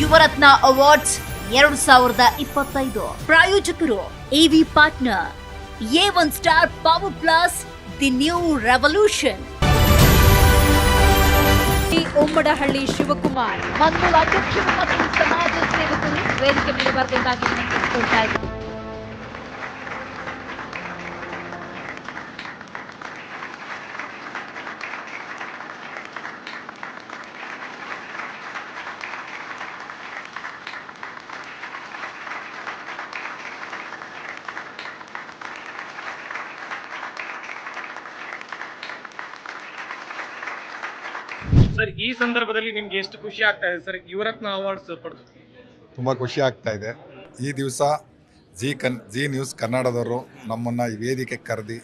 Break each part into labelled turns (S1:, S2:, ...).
S1: Yuvarathna awards ಎರಡು ಸಾವಿರದ ಇಪ್ಪತ್ತೈದು. ಪ್ರಾಯೋಜಕರು AV partner A one star power plus the new revolution
S2: Ummadahalli Shivakumar Manjula ಅಧ್ಯಕ್ಷರು ಮತ್ತು ಸಮಾಜ ಸೇವಕರು, ವೇದಿಕೆ ಮೇಲೆ ಬರಬೇಕಾಗಿ ವಿನಂತಿಸಿಕೊಳ್ತಾ ಇದ್ದಾರೆ
S3: ಸರ್ ಈ ಸಂದರ್ಭದಲ್ಲಿ ನಿಮ್ಗೆ ಎಷ್ಟು ಖುಷಿ ಆಗ್ತಾ ಇದೆ ಸರ್? ಯುವರತ್ನ ಅವಾರ್ಡ್ಸ್ ಪಡೆದು.
S4: ತುಂಬ ಖುಷಿ ಆಗ್ತಾ ಇದೆ. ಈ ದಿವಸ ಜಿ ಕನ್ ಜಿ ನ್ಯೂಸ್ ಕನ್ನಡದವರು ನಮ್ಮನ್ನು ಈ ವೇದಿಕೆ ಕರೆದಿ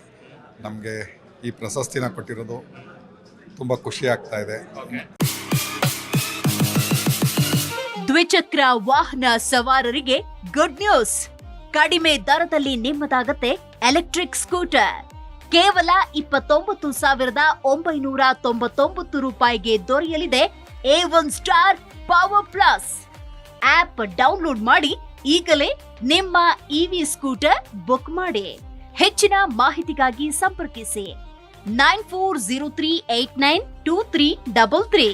S4: ನಮಗೆ ಈ ಪ್ರಶಸ್ತಿನ ಕೊಟ್ಟಿರೋದು ತುಂಬ ಖುಷಿ ಆಗ್ತಾ ಇದೆ.
S1: ದ್ವಿಚಕ್ರ ವಾಹನ ಸವಾರರಿಗೆ ಗುಡ್ ನ್ಯೂಸ್ ಕಡಿಮೆ ದರದಲ್ಲಿ ನಿಮ್ಮದಾಗತ್ತೆ ಎಲೆಕ್ಟ್ರಿಕ್ ಸ್ಕೂಟರ್ ಕೇವಲ ಇಪ್ಪತ್ತೊಂಬತ್ತು ಸಾವಿರದ ಒಂಬೈನೂರ ತೊಂಬತ್ತೊಂಬತ್ತು ರೂಪಾಯಿಗೆ ದೊರೆಯಲಿದೆ A one star power plus app download ಮಾಡಿ ಈಗಲೇ ನಿಮ್ಮ ಇವಿ ಸ್ಕೂಟರ್ ಬುಕ್ ಮಾಡಿ. ಹೆಚ್ಚಿನ ಮಾಹಿತಿಗಾಗಿ ಸಂಪರ್ಕಿಸಿ. Nine four zero three eight nine two three double three